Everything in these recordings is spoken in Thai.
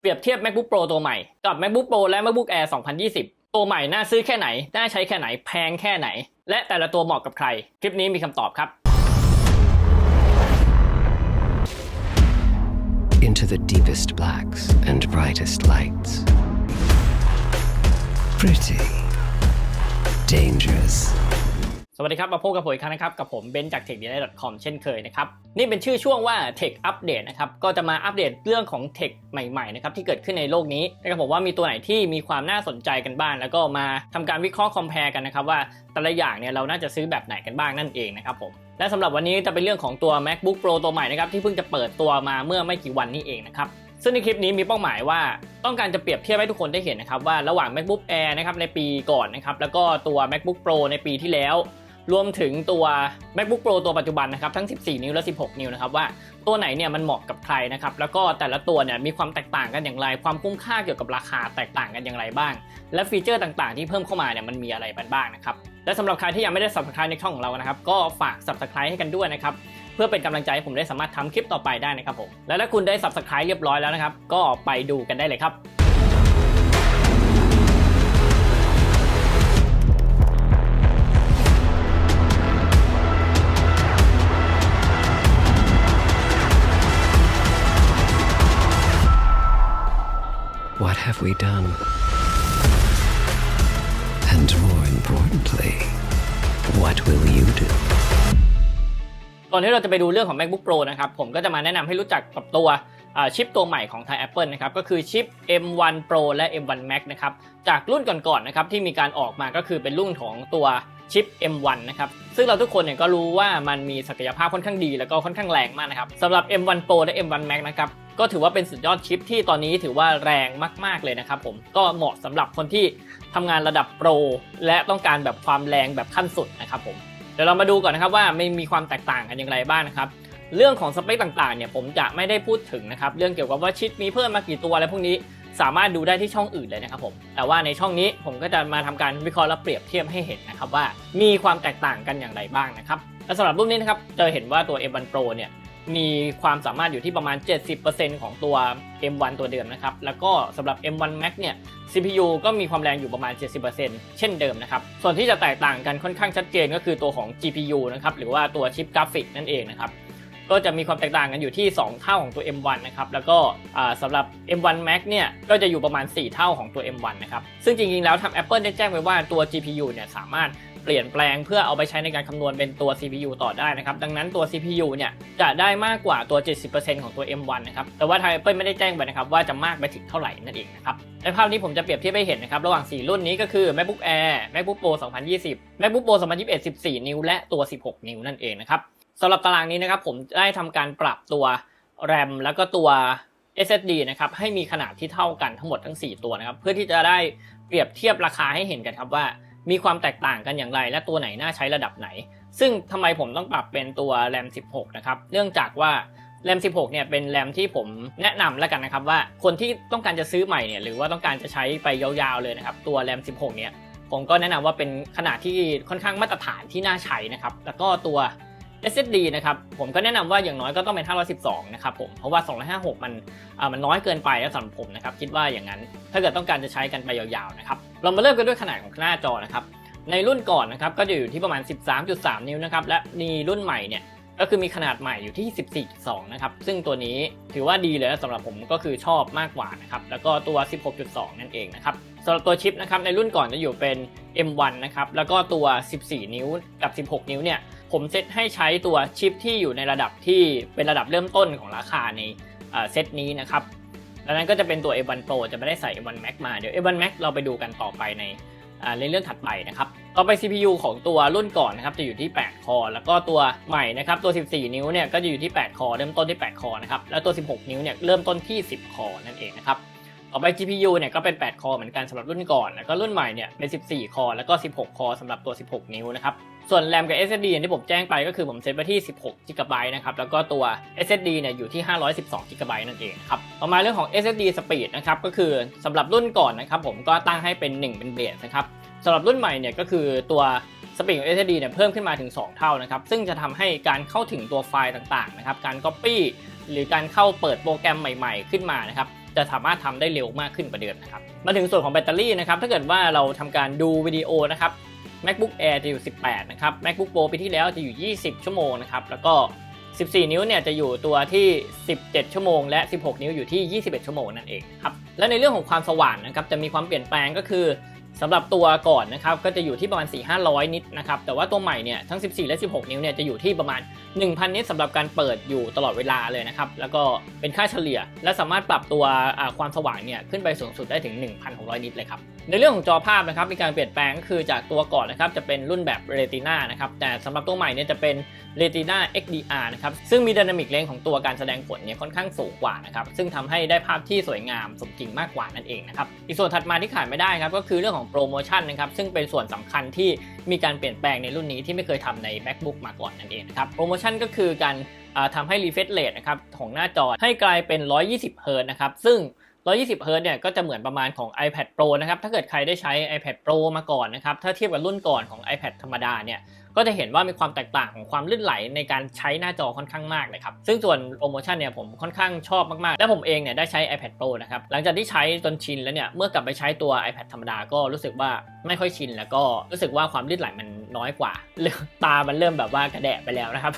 เปรียบเทียบ MacBook Pro ตัวใหม่ กับ MacBook Pro และ MacBook Air 2020 ตัวใหม่น่าซื้อแค่ไหน น่าใช้แค่ไหน แพงแค่ไหน และแต่ละตัวเหมาะกับใคร คลิปนี้มีคำตอบครับ into the deepest blacks and brightest lights. Pretty. Dangerous. สวัสดีครับ มาพบกับผมอีกครั้งนะครับ กับผมเบนจาก techdaily.com เช่นเคยนะครับ นี่เป็นชื่อช่วงว่า Tech Update นะครับ ก็จะมาอัปเดตเรื่องของ Tech ใหม่ๆนะครับที่เกิดขึ้นในโลกนี้นะครับผมว่ามีตัวไหนที่มีความน่าสนใจกันบ้าง แล้วก็มาทำการวิเคราะห์ compare กันนะครับว่าแต่ละอย่างเนี่ยเราน่าจะซื้อแบบไหนกันบ้างนั่นเองนะครับผมและสำหรับวันนี้จะเป็นเรื่องของตัว MacBook Pro ตัวใหม่นะครับที่เพิ่งจะเปิดตัวมาเมื่อไม่กี่วันนี้เองนะครับซึ่งในคลิปนี้มีเป้าหมายว่าต้องการจะเปรียบเทียบให้ทุกคนได้เห็นนะครับว่าระหว่าง MacBook Air นะครับในปีก่อนนะครับแล้วก็ตัว MacBook Pro ในปีที่แล้ว รวมถึงตัว MacBook Pro ตัวปัจจุบันนะครับทั้ง 14 นิ้วและ 16 นิ้วนะครับว่าตัวไหนเนี่ยมันเหมาะกับใครนะครับแล้วก็แต่ละตัวเนี่ยมีความแตกต่างกันอย่างไร ความคุ้มค่าเกี่ยวกับราคาแตกต่างกันอย่างไรบ้าง และฟีเจอร์ต่างๆ ที่เพิ่มเข้ามาเนี่ยมันมีอะไรบ้างนะครับและสำหรับใครที่ยังไม่ได้ subscribe ในช่องของเรานะครับก็ฝาก subscribe ให้กันด้วยนะครับเพื่อเป็นกำลังใจให้ผมได้สามารถทำคลิปต่อไปได้นะครับผมและถ้าคุณได้ subscribe เรียบร้อยแล้วนะครับก็ไปดูกันได้เลยครับ What have we done? And more importantly, what will you do? ก่อนที่เราจะไปดูเรื่องของ MacBook Pro นะครับ ผมก็จะมาแนะนำให้รู้จักกับตัวชิปตัวใหม่ของทาง Apple นะครับ ก็คือชิป M1 Pro และ M1 Max นะครับ จากรุ่นก่อนๆนะครับที่มีการออกมาก็คือเป็นรุ่นของตัว ชิป M1 นะครับ ซึ่งเราทุกคนเนี่ยก็รู้ว่ามันมีศักยภาพค่อนข้างดี แล้วก็ค่อนข้างแรงมากนะครับสำหรับ M1 Pro และ M1 Max นะครับ ก็ถือว่าเป็นสุดยอดชิปที่ตอนนี้ถือว่าแรงมาก ๆ เลยนะครับผม ก็เหมาะสำหรับคนที่ทำงานระดับโปรและต้องการแบบความแรงแบบขั้นสุดนะครับผม เดี๋ยวเรามาดูก่อนนะครับว่าไม่มีความแตกต่างกันอย่างไรบ้างนะครับ เรื่องของสเปคต่างๆเนี่ยผมจะไม่ได้พูดถึงนะครับ เรื่องเกี่ยวกับว่าชิปมีเพิ่มมากี่ตัวอะไรพวกนี้ สามารถดูได้ที่ช่องอื่นเลยนะครับผมแต่ว่าในช่องนี้ผมก็จะมาทำการวิเคราะห์และเปรียบเทียบให้เห็นนะครับว่ามีความแตกต่างกันอย่างไรบ้างนะครับและสำหรับรุ่นนี้นะครับจะเห็นว่าตัว M1 Pro เนี่ยมีความสามารถอยู่ที่ประมาณ 70%ของตัว M1 ตัวเดิมนะครับ แล้วก็สำหรับ M1 Max เนี่ย CPU ก็มีความแรงอยู่ประมาณ 70%เช่นเดิมนะครับ ส่วนที่จะแตกต่างกันค่อนข้างชัดเจนก็คือตัวของ GPU นะครับ หรือว่าตัวชิปกราฟิกนั่นเองนะครับ ก็จะมีความแตกต่างกันอยู่ที่ 2 เท่าของตัว M1 นะครับ แล้วก็สำหรับ M1 Max เนี่ย ก็จะอยู่ประมาณ 4 เท่าของตัว M1 นะครับ ซึ่งจริงๆ แล้วทาง Apple ได้แจ้งไว้ว่าตัว GPU เนี่ยสามารถเปลี่ยนแปลงเพื่อเอาไปใช้ในการคำนวณเป็นตัว CPU ต่อได้นะครับ ดังนั้นตัว CPU เนี่ยจะได้มากกว่าตัว 70%ของตัว M1 นะครับ แต่ว่าทาง Apple ไม่ได้แจ้งไว้นะครับว่าจะมากไปถึงเท่าไหร่นั่นเองนะครับ ในภาพนี้ผมจะเปรียบเทียบให้เห็นนะครับระหว่าง 4 รุ่นนี้ก็คือ MacBook Air MacBook Pro 2020 MacBook Pro 2021 14 นิ้ว และตัว 16 นิ้วนั่นเองนะครับ สำหรับตารางนี้นะครับผมได้ทำการปรับตัว RAM แล้วก็ตัว SSD นะครับให้มีขนาดที่เท่ากันทั้งหมดทั้ง 4 ตัวนะครับเพื่อที่จะได้เปรียบเทียบราคาให้เห็นกันครับว่า มีความแตกต่างกันอย่างไร และตัวไหนน่าใช้ระดับไหน ซึ่งทำไมผมต้องปรับเป็นตัว RAM 16 นะครับเนื่องจากว่า RAM 16 เนี่ยเป็นแรมที่ผมแนะนำแล้วกันนะครับว่าคนที่ต้องการจะซื้อใหม่เนี่ยหรือว่าต้องการจะใช้ไปยาวๆเลยนะครับตัว RAM 16 เนี่ยผมก็แนะนำว่าเป็นขนาดที่ค่อนข้างมาตรฐานที่น่าใช้นะครับแล้วก็ตัว SSD นะครับผมก็แนะนำว่าอย่างน้อยก็ต้องเป็น 512 นะครับผมเพราะว่า 256 มันอ่ามันน้อยเกินไปแล้วสำหรับผมนะครับคิดว่าอย่างนั้นถ้าเกิดต้องการจะใช้กันไปยาวๆนะครับเรามาเริ่มกันด้วยขนาดของหน้าจอนะครับในรุ่นก่อนนะครับก็จะอยู่ที่ประมาณ 13.3 นิ้วนะครับและมีรุ่นใหม่เนี่ยก็คือมีขนาดใหม่อยู่ที่ 14.2 นะครับ ซึ่งตัวนี้ถือว่าดีเลยสำหรับผมก็คือชอบมากกว่านะครับ แล้วก็ตัว 16.2 นั่นเองนะครับสำหรับตัวชิปนะครับในรุ่นก่อนจะอยู่เป็น M1 นะครับ แล้วก็ตัว 14 นิ้วกับ 16 นิ้วเนี่ย ผมเซตให้ใช้ตัวชิปที่อยู่ในระดับที่เป็นระดับเริ่มต้นของราคาในเซตนี้นะครับดังนั้นก็จะเป็นตัว M1 Pro จะไม่ได้ใส่ M1 Max มาเดี๋ยว M1 Max เราไปดูกันต่อไปในในเรื่องถัดไปนะครับ ต่อไป CPU ของตัวรุ่นก่อนนะครับจะอยู่ที่ 8 คอ แล้วก็ตัวใหม่นะครับตัว 14 นิ้วเนี่ยก็จะอยู่ที่ 8 คอ เริ่มต้นที่ 8 คอนะครับ แล้วตัว 16 นิ้วเนี่ยเริ่มต้นที่ 10 คอ นั่นเองนะครับ ต่อไป GPU เนี่ยก็เป็น 8 คอ เหมือนกันสำหรับรุ่นก่อน แล้วก็รุ่นใหม่เนี่ยเป็น 14 คอ แล้วก็ 16 คอสำหรับตัว 16 นิ้วนะครับ ส่วน RAM กับ SSD อย่างที่ผมแจ้งไปก็คือผมเซตไว้ที่ 16 GB นะครับ แล้วก็ตัว SSD เนี่ยอยู่ที่ 512 GB นั่นเองครับ ต่อมาเรื่องของ SSD Speed นะครับ ก็คือสำหรับรุ่นก่อนนะครับผมก็ตั้งให้เป็น 1 เป็นเบสนะครับสำหรับรุ่นใหม่เนี่ยก็คือตัวสปีดของ SSD เนี่ยเพิ่มขึ้นมาถึง 2 เท่านะครับ ซึ่งจะทำให้การเข้าถึงตัวไฟล์ต่างๆนะครับ การ Copy หรือการเข้าเปิดโปรแกรมใหม่ๆ ขึ้นมานะครับ จะสามารถทำได้เร็วมากขึ้นกว่าเดิมนะครับ มาถึงส่วนของแบตเตอรี่นะครับ ถ้าเกิดว่าเราทำการดูวิดีโอนะครับ MacBook Air จะอยู่ 18 นะครับ MacBook Pro ปีที่แล้วจะอยู่ 20 ชั่วโมงนะครับ แล้วก็ 14 นิ้วเนี่ยจะอยู่ตัวที่ 17 ชั่วโมง และ 16 นิ้วอยู่ที่ 21 ชั่วโมงนั่นเองครับ และในเรื่องของความสว่างนะครับ จะมีความเปลี่ยนแปลงก็คือสำหรับตัวก่อนนะครับ ก็จะอยู่ที่ประมาณ 4 500 นิตนะครับ แต่ว่าตัวใหม่เนี่ยทั้ง 14 และ 16 นิ้วเนี่ยจะอยู่ที่ประมาณ 1,000 นิตสำหรับการเปิดอยู่ตลอดเวลาเลยนะครับ แล้วก็เป็นค่าเฉลี่ย และสามารถปรับตัวความสว่างเนี่ยขึ้นไปสูงสุดได้ถึง 1,600 นิตเลยครับในเรื่องของจอภาพนะครับมีการเปลี่ยนแปลงก็คือจากตัวก่อนนะครับจะเป็นรุ่นแบบ Retina นะครับแต่สำหรับตัวใหม่เนี่ยจะเป็น Retina XDR นะครับซึ่งมี Dynamic Range ของตัวการแสดงผลเนี่ยค่อนข้างสูงกว่านะครับซึ่งทำให้ได้ภาพที่สวยงามสมจริงมากกว่านั่นเองนะครับอีกส่วนถัดมาที่ขาดไม่ได้ครับก็คือเรื่องของโปรโมชั่นนะครับซึ่งเป็นส่วนสำคัญที่มีการเปลี่ยนแปลงในรุ่นนี้ที่ไม่เคยทำใน MacBook มาก่อนนั่นเองนะครับโปรโมชั่นก็คือการทำให้ refresh rate นะครับของหน้าจอให้กลายเป็น 120 Hz นะครับซึ่ง 120 Hz เนี่ยก็จะเหมือนประมาณของ iPad Pro นะครับ ถ้าเกิดใครได้ใช้ iPad Pro มาก่อนนะครับ ถ้าเทียบกับรุ่นก่อนของ iPad ธรรมดาเนี่ยก็จะเห็นว่ามีความแตกต่างของความลื่นไหลในการใช้หน้าจอค่อนข้างมากเลยครับ ซึ่งส่วนโปรโมชั่นเนี่ยผมค่อนข้างชอบมากๆ และผมเองเนี่ยได้ใช้ iPad Pro นะครับ หลังจากที่ใช้จนชินแล้วเนี่ย เมื่อกลับไปใช้ตัว iPad ธรรมดาก็รู้สึกว่าไม่ค่อยชิน แล้วก็รู้สึกว่าความลื่นไหลมันน้อยกว่า ตา มันเริ่มแบบว่ากระแดะไปแล้วนะครับ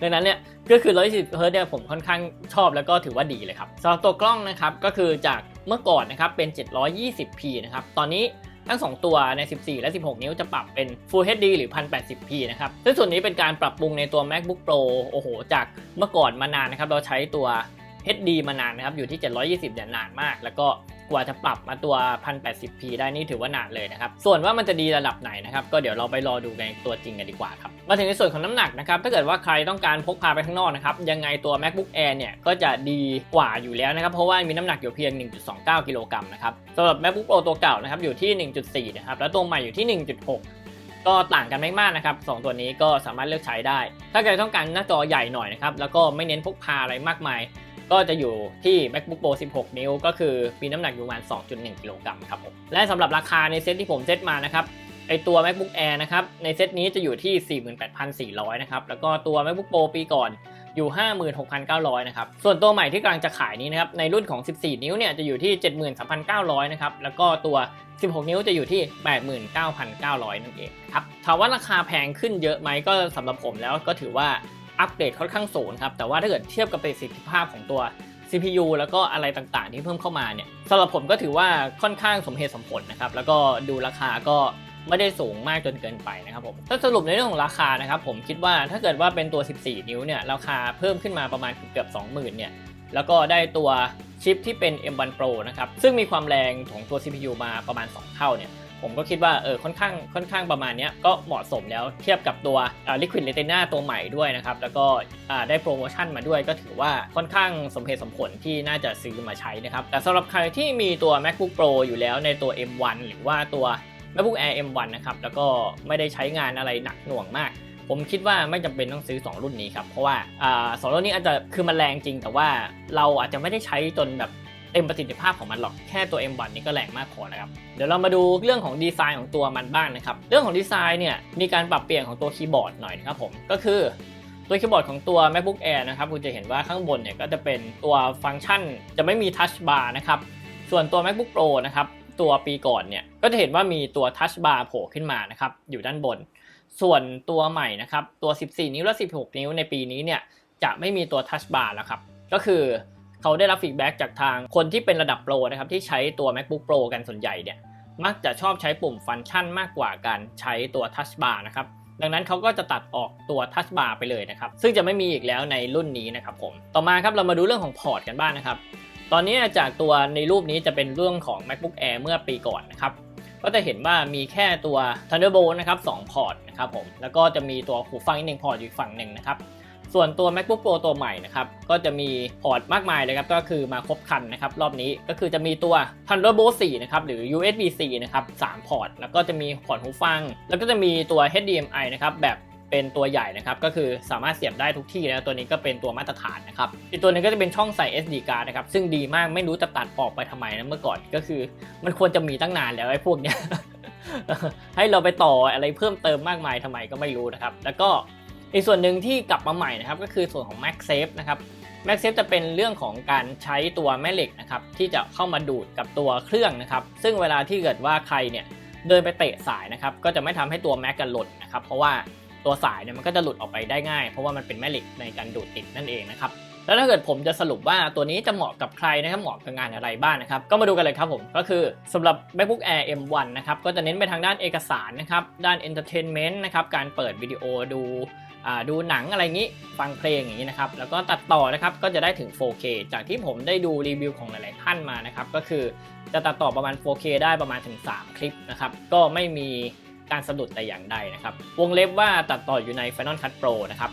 ดังนั้นเนี่ยก็คือ 120 Hz เนี่ยผมค่อนข้างชอบแล้วก็ถือว่าดีเลยครับสำหรับตัวกล้องนะครับก็คือจากเมื่อก่อนนะครับเป็น 720p นะครับตอนนี้ ทั้ง 2 ตัวใน 14 และ 16 นิ้วจะปรับเป็น Full HD หรือ 1080p นะครับ ซึ่งส่วนนี้เป็นการปรับปรุงในตัว MacBook Pro โอ้โห จากเมื่อก่อนมานานนะครับ เราใช้ตัว HD มานานนะครับ อยู่ที่ 720เนี่ยนานมาก แล้วก็กว่าจะปรับมาตัว 1080p ได้นี่ถือว่านานเลยนะครับ ส่วนว่ามันจะดีระดับไหนนะครับ ก็เดี๋ยวเราไปรอดูกันตัวจริงกันดีกว่าครับ มาถึงในส่วนของน้ำหนักนะครับถ้าเกิดว่าใครต้องการพกพาไปข้างนอกนะครับยังไงตัว MacBook Air เนี่ยก็จะดีกว่าอยู่แล้วนะครับเพราะว่ามีน้ำหนักอยู่เพียง 1.29 กิโลกรัมนะครับสำหรับ MacBook Pro ตัวเก่านะครับอยู่ที่ 1.4 นะครับแล้วตัวใหม่อยู่ที่ 1.6ก็ต่างกันไม่มากนะครับสองตัวนี้ก็สามารถเลือกใช้ได้ ถ้าใครต้องการหน้าจอใหญ่หน่อยนะครับ แล้วก็ไม่เน้นพกพาอะไรมากมาย ก็จะอยู่ที่ MacBook Pro 16 นิ้ว ก็คือมีน้ำหนักอยู่ประมาณ 2.1 กิโลกรัมครับผม และสำหรับราคาในเซตที่ผมเซตมานะครับ ไอตัว MacBook Air นะครับในเซตนี้จะอยู่ที่ 48,400 นะครับ แล้วก็ตัว MacBook Pro ปีก่อนอยู่ 56,900 นะครับ ส่วนตัวใหม่ที่กำลังจะขายนี้นะครับ ในรุ่นของ 14 นิ้วเนี่ยจะอยู่ที่ 73,900 นะครับ แล้วก็ตัว 16 นิ้วจะอยู่ที่ 89,900 นั่นเองครับ ถามว่าราคาแพงขึ้นเยอะไหมก็สำหรับผมแล้วก็ถือว่าอัปเกรดค่อนข้างสูงครับ แต่ว่าถ้าเกิดเทียบกับประสิทธิภาพของตัว CPU แล้วก็อะไรต่างๆ ที่เพิ่มเข้ามาเนี่ยสำหรับผมก็ถือว่าค่อนข้างสมเหตุสมผลนะครับ แล้วก็ดูราคาก็ ไม่ได้สูงมากจนเกินไปนะครับผมถ้าสรุปในเรื่องของราคานะครับผมคิดว่าถ้าเกิดว่าเป็นตัว 14 นิ้วเนี่ยราคาเพิ่มขึ้นมาประมาณเกือบ 20,000เนี่ยแล้วก็ได้ตัวชิปที่เป็น M1 Pro นะครับซึ่งมีความแรงของตัว CPU มาประมาณ 2 เท่าเนี่ยผมก็คิดว่าเออค่อนข้างค่อนข้างประมาณนี้ก็เหมาะสมแล้วเทียบกับตัว Liquid Retina ตัวใหม่ด้วยนะครับ แล้วก็ได้โปรโมชั่นมาด้วยก็ถือว่าค่อนข้างสมเหตุสมผลที่น่าจะซื้อมาใช้นะครับ แต่สำหรับใครที่มีตัว MacBook Pro อยู่แล้วในตัว M1 หรือว่าตัว MacBook Air M1 นะครับแล้วก็ไม่ได้ใช้งานอะไรหนักหน่วงมาก ผมคิดว่าไม่จำเป็นต้องซื้อ 2 รุ่นนี้ครับเพราะว่าอสองรุ่นนี้อาจจะคือมันแรงจริง แต่ว่าเราอาจจะไม่ได้ใช้จนแบบเต็มประสิทธิภาพของมันหรอกแค่ตัว M1 นี่ก็แรงมากพอแล้วครับ เดี๋ยวเรามาดูเรื่องของดีไซน์ของตัวมันบ้างนะครับ เรื่องของดีไซน์เนี่ยมีการปรับเปลี่ยนของตัวคีย์บอร์ดหน่อยนะครับผมก็คือตัวคีย์บอร์ดของตัว MacBook Air นะครับคุณจะเห็นว่าข้างบนเนี่ยก็จะเป็นตัวฟังก์ชันจะไม่มีทัชบาร์นะครับส่วนตัว MacBook Pro นะครับ ตัวปีก่อนเนี่ยก็จะเห็นว่ามีตัวทัชบาร์โผล่ขึ้นมานะครับอยู่ด้านบน ส่วนตัวใหม่นะครับตัว 14 นิ้วและ 16 นิ้วในปีนี้เนี่ยจะไม่มีตัวทัชบาร์แล้วครับก็คือเขาได้รับฟีดแบ็กจากทางคนที่เป็นระดับโปรนะครับที่ใช้ตัว MacBook Pro กันส่วนใหญ่เนี่ยมักจะชอบใช้ปุ่มฟังก์ชันมากกว่าการใช้ตัวทัชบาร์นะครับดังนั้นเขาก็จะตัดออกตัวทัชบาร์ไปเลยนะครับ ซึ่งจะไม่มีอีกแล้วในรุ่นนี้นะครับผม ต่อมาครับเรามาดูเรื่องของพอร์ตกันบ้างนะครับ ตอนนี้จากตัวในรูปนี้จะเป็นเรื่องของ MacBook Air เมื่อปีก่อนนะครับก็จะเห็นว่ามีแค่ตัว Thunderbolt นะครับ2พอร์ตนะครับผมแล้วก็จะมีตัวหูฟังอีกหนึ่งพอร์ตอยู่ฝั่งหนึ่งนะครับส่วนตัว MacBook Pro ตัวใหม่นะครับก็จะมีพอร์ตมากมายเลยครับก็คือมาครบครันนะครับรอบนี้ก็คือจะมีตัว Thunderbolt 4นะครับหรือ USB-C นะครับ3พอร์ตแล้วก็จะมีพอร์ตหูฟัง แล้วก็จะมีตัว HDMI นะครับแบบ เป็นตัวใหญ่นะครับก็คือสามารถเสียบได้ทุกที่นะตัวนี้ก็เป็นตัวมาตรฐานนะครับอีกตัวนึงก็จะเป็นช่องใส่ SD card นะครับซึ่งดีมากไม่รู้จะตัดออกไปทำไมนะเมื่อก่อนก็คือ มันควรจะมีตั้งนานแล้วไอ้พวกเนี้ยให้เราไปต่ออะไรเพิ่มเติมมากมายทำไมก็ไม่รู้นะครับ แล้วก็อีกส่วนหนึ่งที่กลับมาใหม่นะครับก็คือส่วนของ MagSafe นะครับ MagSafe จะเป็นเรื่องของการใช้ตัวแม่เหล็กนะครับที่จะเข้ามาดูดกับตัวเครื่องนะครับ ซึ่งเวลาที่เกิดว่าใครเนี่ยเดินไปเตะสายนะครับก็จะไม่ทำให้ตัวแม็กกันหล่นนะครับเพราะว่า ตัวสายเนี่ยมันก็จะหลุดออกไปได้ง่าย เพราะว่ามันเป็นแม่เหล็กในการดูดติดนั่นเองนะครับแล้วถ้าเกิดผมจะสรุปว่าตัวนี้จะเหมาะกับใครนะครับเหมาะกับงานอะไรบ้างนะครับ ก็มาดูกันเลยครับผม ก็คือสำหรับ MacBook Air M1 นะครับ ก็จะเน้นไปทางด้านเอกสารนะครับ ด้าน Entertainment นะครับ การเปิดวิดีโอดูอ่าดูหนังอะไรอย่างนี้ ฟังเพลงอย่างนี้นะครับ แล้วก็ตัดต่อนะครับ ก็จะได้ถึง 4K จากที่ผมได้ดูรีวิวของหลาย ๆ ท่านมานะครับ ก็คือจะตัดต่อประมาณ 4K ได้ประมาณถึง 3 คลิปนะครับ ก็ไม่มี การสะดุดแต่อย่างใดนะครับ วงเล็บว่าตัดต่ออยู่ใน Final Cut Pro นะครับ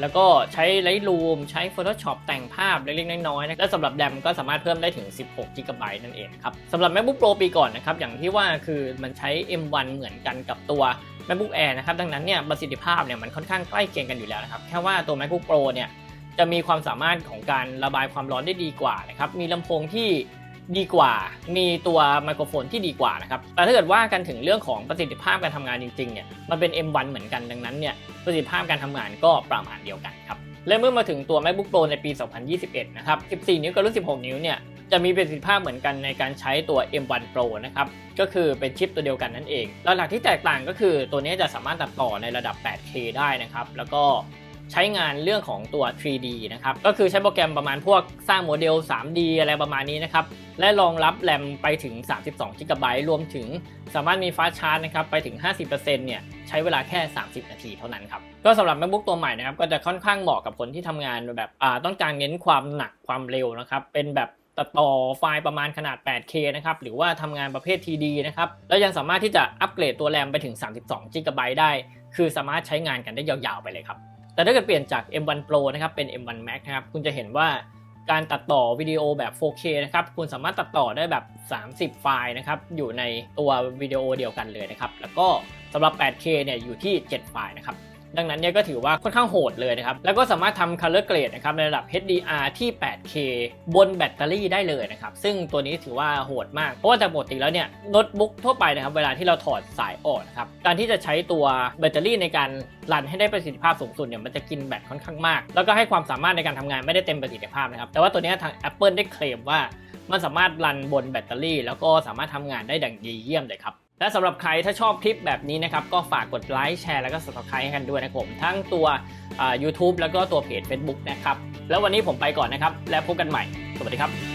แล้วก็ใช้ Lightroom ใช้ Photoshop แต่งภาพเล็กๆน้อยๆนะและสำหรับแรมก็สามารถเพิ่มได้ถึง 16 GB นั่นเองครับสำหรับ MacBook Pro ปีก่อนนะครับ อย่างที่ว่าคือมันใช้ M1 เหมือนกันกับตัว MacBook Air นะครับ ดังนั้นเนี่ยประสิทธิภาพเนี่ยมันค่อนข้างใกล้เคียงกันอยู่แล้วนะครับ แค่ว่าตัว MacBook Pro เนี่ยจะมีความสามารถของการระบายความร้อนได้ดีกว่านะครับ มีลำโพงที่ ดีกว่า มีตัวไมโครโฟนที่ดีกว่านะครับ แต่ถ้าเกิดว่ากันถึงเรื่องของประสิทธิภาพการทำงานจริงๆเนี่ย มันเป็น M1 เหมือนกัน ดังนั้นเนี่ยประสิทธิภาพการทำงานก็ประมาณเดียวกันครับ และเมื่อมาถึงตัว MacBook Pro ในปี 2021 นะครับ 14 นิ้วกับรุ่น 16 นิ้วเนี่ย จะมีประสิทธิภาพเหมือนกันในการใช้ตัว M1 Pro นะครับ ก็คือเป็นชิปตัวเดียวกันนั่นเอง แล้วหลักที่แตกต่างก็คือตัวนี้จะสามารถตัดต่อในระดับ 8K ได้นะครับ แล้วก็ ใช้งานเรื่องของตัว 3D นะครับ ก็คือใช้โปรแกรมประมาณพวกสร้างโมเดล 3D อะไรประมาณนี้นะครับ และรองรับแรมไปถึง 32 GB รวมถึงสามารถมีฟาสชาร์จนะครับไปถึง 50%เนี่ยใช้เวลาแค่ 30 นาทีเท่านั้นครับ ก็สำหรับ MacBook ตัวใหม่นะครับ ก็จะค่อนข้างเหมาะกับคนที่ทำงานแบบอ่าต้องการเน้นความหนักความเร็วนะครับ เป็นแบบตัดต่อไฟล์ประมาณขนาด 8K นะครับ หรือว่าทำงานประเภท TD นะครับ แล้วยังสามารถที่จะอัปเกรดตัวแรมไปถึง 32 GB ได้ คือสามารถใช้งานกันได้ยาวๆไปเลยครับ แต่ถ้าเกิดเปลี่ยนจาก M1 Pro นะครับเป็น M1 Max นะครับคุณจะเห็นว่าการตัดต่อวิดีโอแบบ 4K นะครับ คุณสามารถตัดต่อได้แบบ 30 ไฟล์นะครับ อยู่ในตัววิดีโอเดียวกันเลยนะครับ แล้วก็สำหรับ 8K เนี่ย อยู่ที่ 7 ไฟล์นะครับ ดังนั้นเนี่ยก็ถือว่าค่อนข้างโหดเลยนะครับ แล้วก็สามารถทำ color grade นะครับในระดับ HDR ที่ 8K บนแบตเตอรี่ได้เลยนะครับ ซึ่งตัวนี้ถือว่าโหดมาก เพราะว่าจากปกติแล้วเนี่ยโน้ตบุ๊กทั่วไปนะครับ เวลาที่เราถอดสายออกนะครับ การที่จะใช้ตัวแบตเตอรี่ในการรันให้ได้ประสิทธิภาพสูงสุดเนี่ยมันจะกินแบตค่อนข้างมาก แล้วก็ให้ความสามารถในการทำงานไม่ได้เต็มประสิทธิภาพนะครับ แต่ว่าตัวนี้ทาง Apple ได้เคลมว่า มันสามารถรันบนแบตเตอรี่ แล้วก็สามารถทำงานได้ดังดีเยี่ยมเลยครับ และสำหรับใครถ้าชอบคลิปแบบนี้นะครับ ก็ฝากกดไลค์แชร์แล้วก็ subscribe ให้กันด้วยนะครับผมทั้งตัว YouTube แล้วก็ตัวเพจ Facebook นะครับ แล้ววันนี้ผมไปก่อนนะครับ แล้วพบกันใหม่ สวัสดีครับ